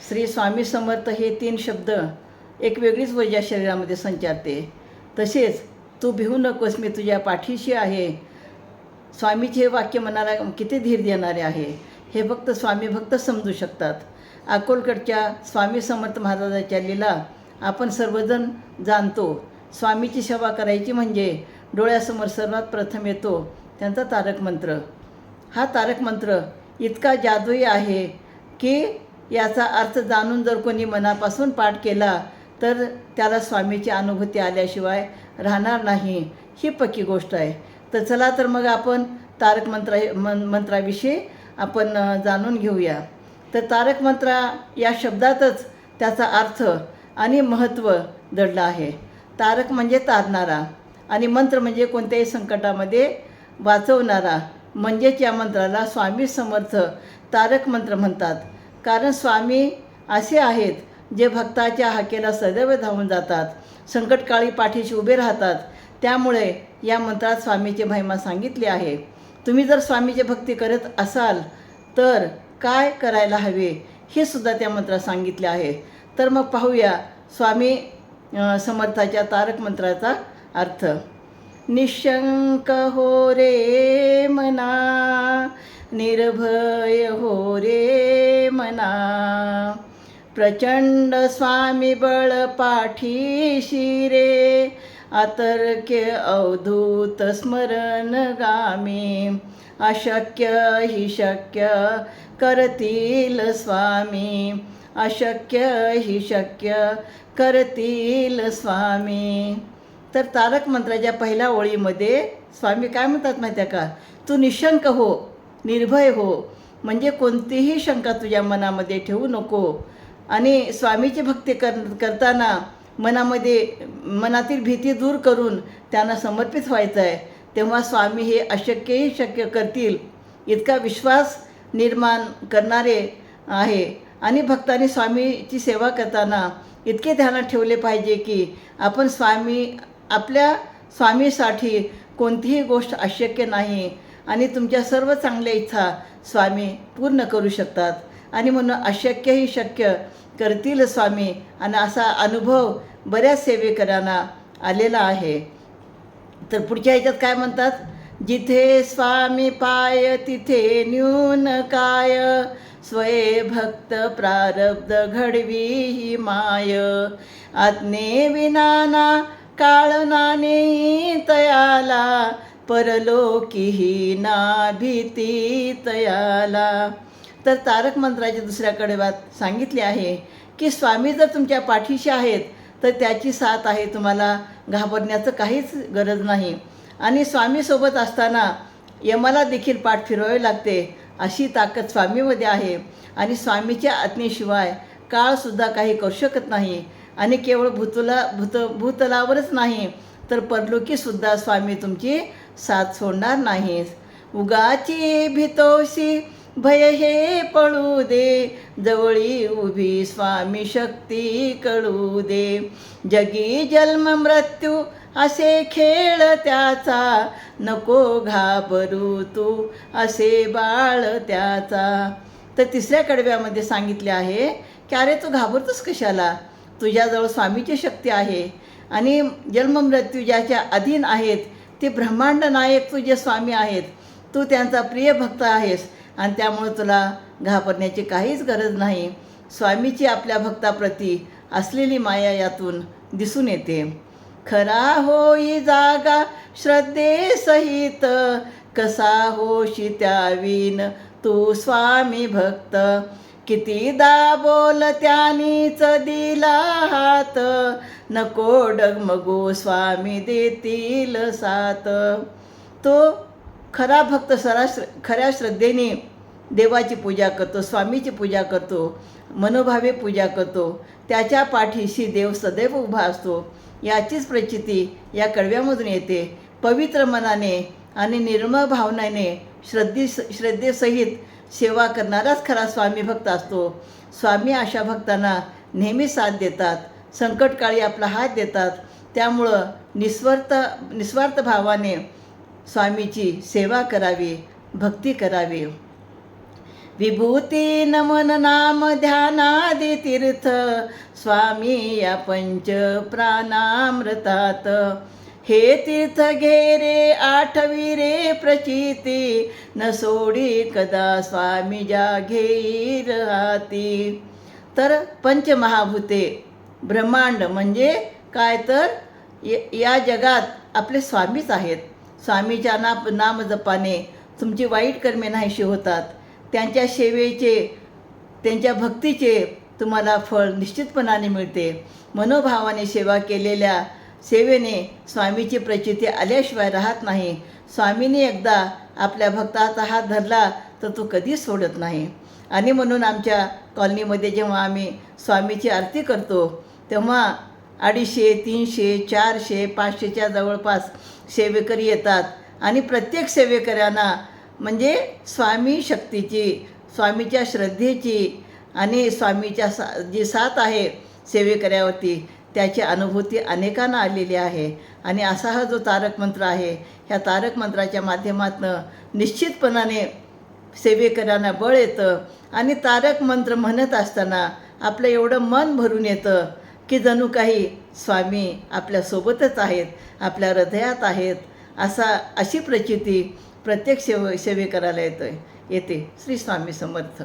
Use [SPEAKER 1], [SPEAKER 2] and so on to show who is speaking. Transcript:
[SPEAKER 1] श्री स्वामी समर्थ हे तीन शब्द एक वेगळीच ऊर्जा शरीरामध्ये संचारते. तसेच तू भिवू नकोस मी तुझ्या पाठीशी आहे. स्वामीचे हे वाक्य मनाला किती धीर देणारे आहे? हे फक्त स्वामी भक्त समजू शकतात. अकोलकडच्या स्वामी समर्थ महाराजाच्या लीला आपण सर्वजण जाणतो. स्वामीची सेवा करायची म्हणजे डोळ्यासमोर सर्वात प्रथम येतो त्यांचा तारक मंत्र हा तारक मंत्र इतका जादुई आहे की याचा अर्थ जाणून जर कोणी मनापासून पाठ केला तर त्याला स्वामीची अनुभूती आल्याशिवाय राहणार नाही. ही पक्की गोष्ट आहे. तर चला तर मग आपण तारक मंत्रा मन मंत्राविषयी आपण जाणून घेऊया. तर तारक मंत्रा या शब्दातच त्याचा अर्थ आणि महत्त्व दडलं आहे. तारक म्हणजे तारणारा आणि मंत्र म्हणजे कोणत्याही संकटामध्ये वाचवणारा. म्हणजेच या मंत्राला स्वामी समर्थ तारक मंत्र म्हणतात. कारण स्वामी असे आहेत जे भक्ताच्या हाकेला सदैव धावून जातात संकटकाळी पाठीशी उभे राहतात. त्यामुळे या मंत्रात स्वामीची महिमा सांगितली आहे. तुम्ही जर स्वामीची भक्ती करत असाल तर काय करायला हवे हे सुद्धा त्या मंत्रात सांगितले आहे. तर मग पाहूया स्वामी समर्थाच्या तारक मंत्राचा अर्थ. निशंक हो रे मना निर्भय हो रे मना। प्रचंड स्वामी बळ पाठीशी रे। अतर्क्य अवधूत स्मरण गामी। अशक्य हि शक्य करतील स्वामी। अशक्य हि शक्य करतील स्वामी। तर तारक मंत्राच्या पहिल्या ओळीमध्ये स्वामी काय म्हणतात माहिती आहे का? तू निशंक हो निर्भय हो म्हणजे कोणतीही शंका तुझ्या मनामध्ये ठेवू नको. आणि स्वामीची भक्ती कर करताना मनामध्ये मनातील भीती दूर करून त्यांना समर्पित व्हायचं आहे तेव्हा स्वामी हे अशक्यही शक्य करतील. इतका विश्वास निर्माण करणारे आहे. आणि भक्तांनी स्वामीची सेवा करताना इतके ध्यानात ठेवले पाहिजे की आपण स्वामी आपल्या स्वामीसाठी कोणतीही गोष्ट अशक्य नाही. आणि तुमच्या सर्व चांगल्या इच्छा स्वामी पूर्ण करू शकतात. आणि म्हणून अशक्यही शक्य करतील स्वामी. आणि असा अनुभव बऱ्याच सेवेकरांना आलेला आहे. तर पुढच्या ह्याच्यात काय म्हणतात? जिथे स्वामी पाय तिथे न्यून काय? स्वये भक्त प्रारब्ध घडवी ही माय. आज्ञे विनाना काळनाने तयाला. परलोकीही ना भीती तयाला. तर तारक मंत्राच्या दुसऱ्या कडव्यात सांगितले आहे की स्वामी जर तुमच्या पाठीशी आहेत तर त्याची साथ आहे तुम्हाला. घाबरण्याचं काहीच गरज नाही. आणि स्वामीसोबत असताना यमाला देखील पाठ फिरवावे लागते अशी ताकद स्वामीमध्ये आहे. आणि स्वामीच्या आज्ञेशिवाय काळसुद्धा काही करू शकत नाही. आणि केवळ भूतला भूत भूतलावरच नाही तर परलोकीसुद्धा स्वामी तुमची साथ सोडणार नाहीस. उगाची भीतोशी भय हे पळू दे. जवळी उभी स्वामी शक्ती कळू दे. जगी जन्म मृत्यू असे खेळ त्याचा. नको घाबरू तू असे बाळ त्याचा. तर तिसऱ्या कडव्यामध्ये सांगितले आहे की अरे तू घाबरतोस कशाला? तुझ्याजवळ स्वामीची शक्ती आहे आणि जन्ममृत्यू ज्याच्या अधीन आहेत ते ब्रह्मांड नायक तुझे स्वामी आहेत तू त्यांचा प्रिय भक्त आहेस आणि त्यामुळे तुला घाबरण्याची काहीच गरज नाही. स्वामीची आपल्या भक्ताप्रती असलेली माया यातून दिसून येते. खरा होई जागा श्रद्धेसहित कसा होशी त्यावीन तू स्वामी भक्त? कितीदा बोल त्यानीच दिला हात. नको डगमगो स्वामी देतील सात तो खरा भक्त सरा खऱ्या श्रद्धेने देवाची पूजा करतो स्वामीची पूजा करतो मनोभावे पूजा करतो. त्याच्या पाठीशी देव सदैव उभा असतो. याचीच प्रचिती या कडव्यामधून येते. पवित्र मनाने आणि निर्मळ भावनेने श्रद्धे श्रद्धेसहित सेवा करणाराच खरा स्वामी भक्त असतो. स्वामी अशा भक्तांना नेहमी साथ देतात संकटकाळी आपला हात देतात. त्यामुळं निस्वार्थ निस्वार्थ भावाने स्वामीची सेवा करावी भक्ती करावी. विभूती नमन नाम ध्यानादि तीर्थ स्वामी या पंच प्राणामृतात. हे तीर्थ घे रे आठवी रे प्रचिती न सोडी कदा स्वामी जा घेई राहती तर पंचमहाभूते ब्रह्मांड म्हणजे काय तर? य- या जगात आपले स्वामीच आहेत. स्वामीच्या नाप नामजपाने तुमची वाईट कर्मे नाहीशी होतात. त्यांच्या सेवेचे त्यांच्या भक्तीचे तुम्हाला फळ निश्चितपणाने मिळते. मनोभावाने सेवा केलेल्या सेवेने स्वामीची प्रचिती आल्याशिवाय राहत नाही. स्वामीने एकदा आपल्या भक्ताचा हात धरला तर तो कधीच सोडत नाही. आणि म्हणून आमच्या कॉलनीमध्ये जेव्हा आम्ही स्वामीची आरती करतो तेव्हा अडीचशे तीनशे चारशे पाचशेच्या जवळपास सेवेकरी येतात. आणि प्रत्येक सेवेकऱ्यांना म्हणजे स्वामी शक्तीची स्वामीच्या श्रद्धेची आणि स्वामीच्या सा जी साथ आहे सेवेकऱ्यावरती त्याची अनुभूती अनेकांना आलेली आहे. आणि असा हा जो तारक मंत्र आहे ह्या तारक मंत्राच्या माध्यमातून निश्चितपणाने सेवेकरांना बळ येतं आणि तारक मंत्र म्हणत असताना आपलं एवढं मन भरून येतं की जणू काही स्वामी आपल्यासोबतच आहेत आपल्या हृदयात आहेत असा अशी प्रचिती प्रत्येक सेव सेवेकराला येतं येते. श्री स्वामी समर्थ.